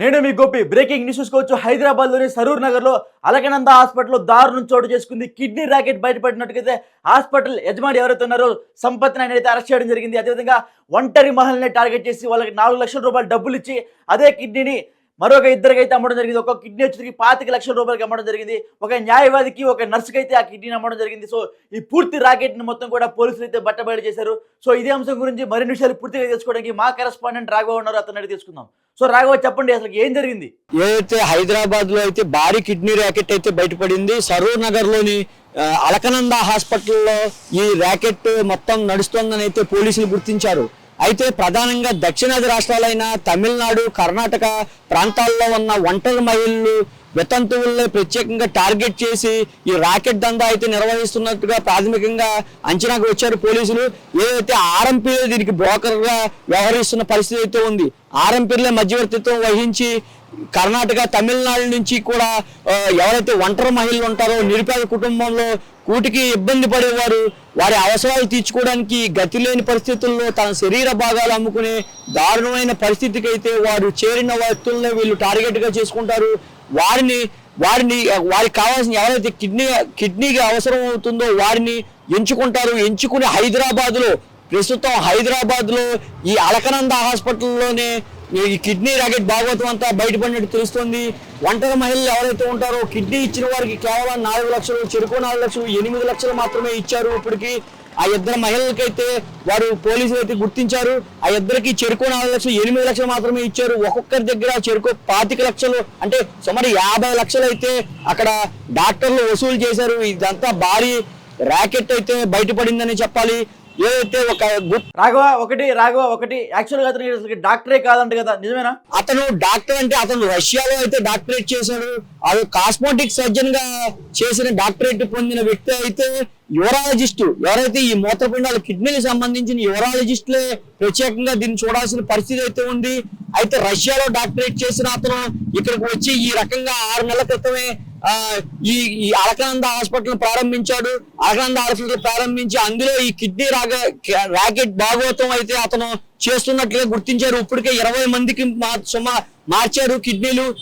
నేను మీ Gopi breaking news చూసుకోవచ్చు. హైదరాబాద్లోని సరూర్ నగర్లో అలకనంద హాస్పిటల్లో దారుణం చోటు చేసుకుంది. కిడ్నీ ర్యాకెట్ బయటపడినట్టుగైతే హాస్పిటల్ యజమాని ఎవరైతే ఉన్నారో సంపత్ని ఆయన అయితే అరెస్ట్ చేయడం జరిగింది. అదేవిధంగా ఒంటరి మహల్ని టార్గెట్ చేసి వాళ్ళకి నాలుగు లక్షల రూపాయలు డబ్బులు ఇచ్చి అదే కిడ్నీని మరొక ఇద్దరికి అయితే అమ్మడం జరిగింది. ఒక కిడ్నీ వచ్చేసరికి పాతిక లక్షల రూపాయలకి అమ్మడం జరిగింది. ఒక న్యాయవాదికి ఒక నర్సుకి అయితే ఆ కిడ్నీని అమ్మడం జరిగింది. సో ఈ పూర్తి రాకెట్ని మొత్తం కూడా పోలీసులు అయితే బట్టబయలు చేశారు. సో ఇదే అంశం గురించి మరిన్ని విషయాలు పూర్తిగా తెలుసుకోవడానికి మా కరెస్పాండెంట్ రాఘవ ఉన్నారు. అతను తీసుకుందాం సో రాఘవ చెప్పండి అసలు ఏం జరిగింది? ఏదైతే హైదరాబాద్లో అయితే భారీ కిడ్నీ ర్యాకెట్ అయితే బయటపడింది సరూర్ నగర్లోని అలకనంద హాస్పిటల్లో ఈ ర్యాకెట్ మొత్తం నడుస్తోందని అయితే పోలీసులు గుర్తించారు. అయితే ప్రధానంగా దక్షిణాది రాష్ట్రాలైన తమిళనాడు కర్ణాటక ప్రాంతాల్లో ఉన్న ఒంటరి మహిళలు వితంతువుల్లో ప్రత్యేకంగా టార్గెట్ చేసి ఈ రాకెట్ దందా అయితే నిర్వహిస్తున్నట్టుగా ప్రాథమికంగా అంచనాకు వచ్చారు పోలీసులు. ఏదైతే ఆర్ఎంపీ దీనికి బ్రోకర్గా వ్యవహరిస్తున్న పరిస్థితి అయితే ఉంది. ఆర్ఎంపీలే మధ్యవర్తిత్వం వహించి కర్ణాటక తమిళనాడు నుంచి కూడా ఎవరైతే ఒంటరి మహిళలు ఉంటారో నిరుపేద కుటుంబంలో కూటికి ఇబ్బంది పడేవారు. వారి అవసరాలు తీర్చుకోవడానికి గతి లేని పరిస్థితుల్లో తన శరీర భాగాలు అమ్ముకునే దారుణమైన పరిస్థితికి అయితే వారు చేరిన వ్యక్తులనే వీళ్ళు టార్గెట్గా చేసుకుంటారు. వారిని వారిని వారికి కావాల్సిన ఎవరైతే కిడ్నీ కిడ్నీకి అవసరం అవుతుందో వారిని ఎంచుకుంటారు. ఎంచుకుని హైదరాబాద్లో ప్రస్తుతం హైదరాబాద్లో ఈ అలకనంద హాస్పిటల్లోనే ఈ కిడ్నీ ర్యాకెట్ భాగవతం అంతా బయటపడినట్టు తెలుస్తుంది. ఒంటరి మహిళలు ఎవరైతే ఉంటారో కిడ్నీ ఇచ్చిన వారికి కేవలం నాలుగు లక్షలు చెరుకు నాలుగు లక్షలు ఎనిమిది లక్షలు మాత్రమే ఇచ్చారు ఇప్పటికి. ఆ ఇద్దరు మహిళలకైతే వారు పోలీసులు అయితే గుర్తించారు. ఆ ఇద్దరికి చెరుకు నాలుగు లక్షలు ఎనిమిది లక్షలు మాత్రమే ఇచ్చారు. ఒక్కొక్కరి దగ్గర చెరుకు పాతిక లక్షలు అంటే సుమారు యాభై లక్షలు అయితే అక్కడ డాక్టర్లు వసూలు చేశారు. ఇదంతా భారీ ర్యాకెట్ అయితే బయటపడిందని చెప్పాలి. ఏదైతే ఒక రాఘవ ఒకటి రాఘవ ఒకటి. యాక్చువల్గా అతను అసలు డాక్టరే కాదంట కదా నిజమేనా? అతను డాక్టర్ అంటే అతను రష్యాలో అయితే డాక్టరేట్ చేశాడు. అది కాస్మోటిక్ సర్జన్గా చేసిన డాక్టరేట్ పొందిన వ్యక్తి అయితే యూరాలజిస్ట్. ఎవరైతే ఈ మూత్రపిండాలు కిడ్నీకి సంబంధించిన యూరాలజిస్టులే ప్రత్యేకంగా దీన్ని చూడాల్సిన పరిస్థితి అయితే ఉంది. అయితే రష్యాలో డాక్టరేట్ చేసిన అతను ఇక్కడికి వచ్చి ఈ రకంగా ఆరు నెలల క్రితమే ఈ ఈ అలకానంద హాస్పిటల్ ప్రారంభించాడు. అలకానంద హాస్పిటల్ ప్రారంభించి అందులో ఈ కిడ్నీ రాగ ర్యాకెట్ భాగవతం అయితే అతను చేస్తున్నట్లుగా గుర్తించారు. ఇప్పటికే ఇరవై మందికి మా- సుమా మార్చారు కిడ్నీలు.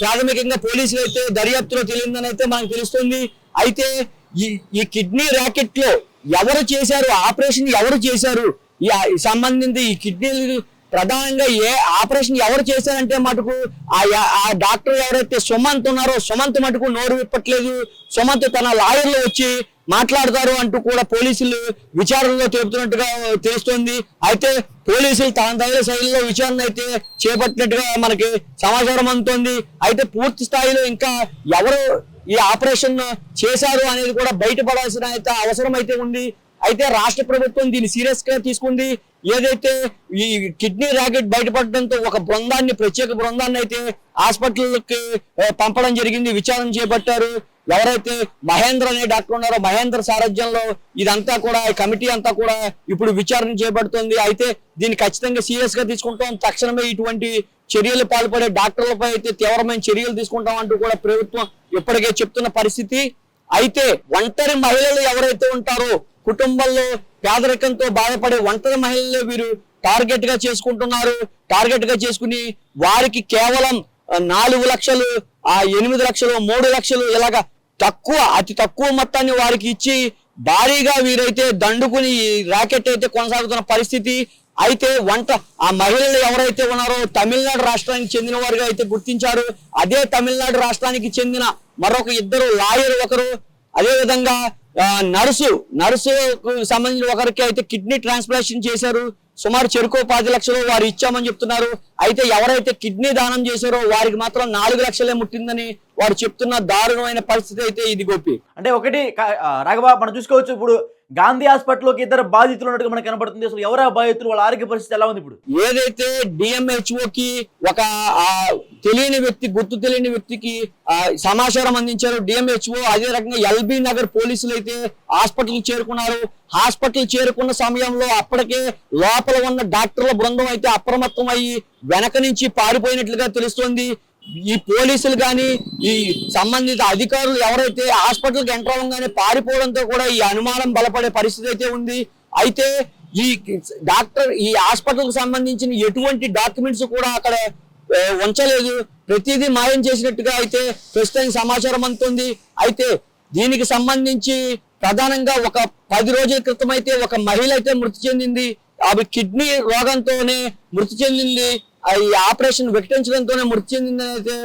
ప్రాథమికంగా పోలీసులు అయితే దర్యాప్తులో తెలియదని అయితే మనకు తెలుస్తుంది. అయితే ఈ ఈ కిడ్నీ ర్యాకెట్లో ఎవరు చేశారు? ఆపరేషన్ ఎవరు చేశారు? ఈ సంబంధించి ఈ కిడ్నీలు ప్రధానంగా ఏ ఆపరేషన్ ఎవరు చేశారంటే మటుకు ఆ ఆ డాక్టర్ ఎవరైతే సుమంత్ ఉన్నారో సుమంత్ మటుకు నోరు విప్పట్లేదు. సుమంత్ తన లాయర్లు వచ్చి మాట్లాడతారు అంటూ కూడా పోలీసులు విచారణలో తెలుపుతున్నట్టుగా తెలుస్తోంది. అయితే పోలీసులు తన తగిన శైలిలో విచారణ అయితే చేపట్టినట్టుగా మనకి సమాచారం అందుతోంది. అయితే పూర్తి స్థాయిలో ఇంకా ఎవరు ఈ ఆపరేషన్ చేశారు అనేది కూడా బయటపడాల్సిన అయితే అవసరం అయితే ఉంది. అయితే రాష్ట్ర ప్రభుత్వం దీన్ని సీరియస్గా తీసుకుంది. ఏదైతే ఈ కిడ్నీ ర్యాకెట్ బయటపడడంతో ఒక బృందాన్ని ప్రత్యేక బృందాన్ని అయితే హాస్పిటల్కి పంపడం జరిగింది విచారణ చేపట్టారు. ఎవరైతే మహేంద్ర అనే డాక్టర్ ఉన్నారో మహేంద్ర సారథ్యంలో ఇదంతా కూడా ఈ కమిటీ అంతా కూడా ఇప్పుడు విచారణ చేపడుతుంది. అయితే దీన్ని ఖచ్చితంగా సీరియస్గా తీసుకుంటాం. తక్షణమే ఇటువంటి చర్యలు పాల్పడే డాక్టర్లపై అయితే తీవ్రమైన చర్యలు తీసుకుంటాం అంటూ కూడా ప్రభుత్వం ఇప్పటికే చెప్తున్న పరిస్థితి. అయితే ఒంటరి మహిళలు ఎవరైతే ఉంటారో కుటుంబంలో పేదరికంతో బాధపడే ఒంటరి మహిళలు వీరు టార్గెట్గా చేసుకుంటున్నారు. టార్గెట్గా చేసుకుని వారికి కేవలం నాలుగు లక్షలు ఆ ఎనిమిది లక్షలు మూడు లక్షలు ఇలాగా తక్కువ అతి తక్కువ మొత్తాన్ని వారికి ఇచ్చి భారీగా వీరైతే దండుకుని రాకెట్ అయితే కొనసాగుతున్న పరిస్థితి. అయితే వంట ఆ మహిళలు ఎవరైతే ఉన్నారో తమిళనాడు రాష్ట్రానికి చెందిన వారుగా అయితే గుర్తించారు. అదే తమిళనాడు రాష్ట్రానికి చెందిన మరొక ఇద్దరు లాయర్ ఒకరు. అదేవిధంగా నర్సు నర్సుకు సంబంధించిన ఒకరికి అయితే కిడ్నీ ట్రాన్స్ప్లాంటేషన్ చేశారు. సుమారు చెరుకు పది లక్షలు వారు ఇచ్చామని చెప్తున్నారు. అయితే ఎవరైతే కిడ్నీ దానం చేశారో వారికి మాత్రం నాలుగు లక్షలే ముట్టిందని వారు చెప్తున్న దారుణమైన పరిస్థితి అయితే ఇది గోపి. అంటే ఒకటి రాఘబాబు మనం చూసుకోవచ్చు. ఇప్పుడు గాంధీ హాస్పిటల్లోకి ఇద్దరు బాధితులు ఉన్నట్టుగా మనకు కనబడుతుంది అసలు ఎవరా బాధితులు? వాళ్ళ ఆరోగ్య పరిస్థితి ఎలా ఉంది ఇప్పుడు? ఏదైతే డిఎంహెచ్ఓ కి ఒక తెలియని వ్యక్తి గుర్తు తెలియని వ్యక్తికి సమాచారం అందించారు డిఎంహెచ్ఓ అదే రకంగా ఎల్బీ నగర్ పోలీసులు అయితే హాస్పిటల్ చేరుకున్నారు. హాస్పిటల్ చేరుకున్న సమయంలో అప్పటికే లోపల ఉన్న డాక్టర్ల బృందం అయితే అప్రమత్తం అయ్యి వెనక నుంచి పారిపోయినట్లుగా తెలుస్తోంది. ఈ పోలీసులు కానీ ఈ సంబంధిత అధికారులు ఎవరైతే హాస్పిటల్కి ఎంటర్ అవ్వగానే పారిపోవడంతో కూడా ఈ అనుమానం బలపడే పరిస్థితి అయితే ఉంది. అయితే ఈ డాక్టర్ ఈ హాస్పిటల్కి సంబంధించిన ఎటువంటి డాక్యుమెంట్స్ కూడా అక్కడ ఉంచలేదు. ప్రతిదీ మాయం చేసినట్టుగా అయితే ప్రస్తుతానికి సమాచారం అందుతుంది. అయితే దీనికి సంబంధించి ప్రధానంగా ఒక పది రోజుల క్రితం అయితే ఒక మహిళ అయితే మృతి చెందింది. ఆమె కిడ్నీ రోగంతోనే మృతి చెందింది. ఈ ఆపరేషన్ వికటించడంతోనే మృతి చెందిందని అయితే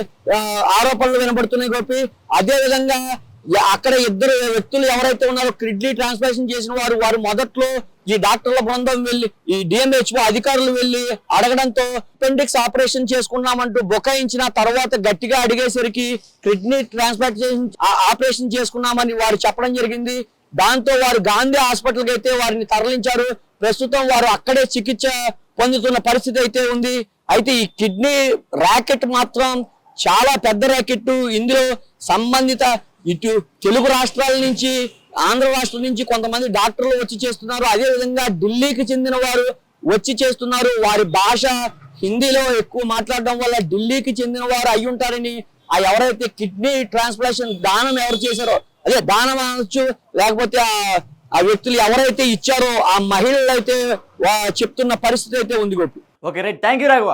ఆరోపణలు వినబడుతున్నాయి గోపి. అదేవిధంగా అక్కడ ఇద్దరు వ్యక్తులు ఎవరైతే ఉన్నారో కిడ్నీ ట్రాన్స్ప్లాంటేషన్ చేసిన వారు వారు మొదట్లో ఈ డాక్టర్ల బృందం వెళ్ళి ఈ డిఎంహెచ్ఓ అధికారులు వెళ్ళి అడగడంతో అపెండిక్స్ ఆపరేషన్ చేసుకున్నామంటూ బుకాయించిన తర్వాత గట్టిగా అడిగేసరికి కిడ్నీ ట్రాన్స్ప్లాంటేషన్ ఆపరేషన్ చేసుకున్నామని వారు చెప్పడం జరిగింది. దాంతో వారు గాంధీ హాస్పిటల్కి అయితే వారిని తరలించారు. ప్రస్తుతం వారు అక్కడే చికిత్స పొందుతున్న పరిస్థితి అయితే ఉంది. అయితే ఈ కిడ్నీ ర్యాకెట్ మాత్రం చాలా పెద్ద ర్యాకెట్ ఇందులో సంబంధిత ఇటు తెలుగు రాష్ట్రాల నుంచి ఆంధ్ర రాష్ట్రం నుంచి కొంతమంది డాక్టర్లు వచ్చి చేస్తున్నారు. అదే విధంగా ఢిల్లీకి చెందిన వారు వచ్చి చేస్తున్నారు. వారి భాష హిందీలో ఎక్కువ మాట్లాడడం వల్ల ఢిల్లీకి చెందిన వారు అయి ఉంటారని. ఆ ఎవరైతే కిడ్నీ ట్రాన్స్ప్లాంటేషన్ దానం ఎవరు చేశారో అదే దానం అనొచ్చు లేకపోతే ఆ- ఆ వ్యక్తులు ఎవరైతే ఇచ్చారో ఆ మహిళలు అయితే చెప్తున్న పరిస్థితి అయితే ఉంది Gopi. Okay right. Thank you Raghava.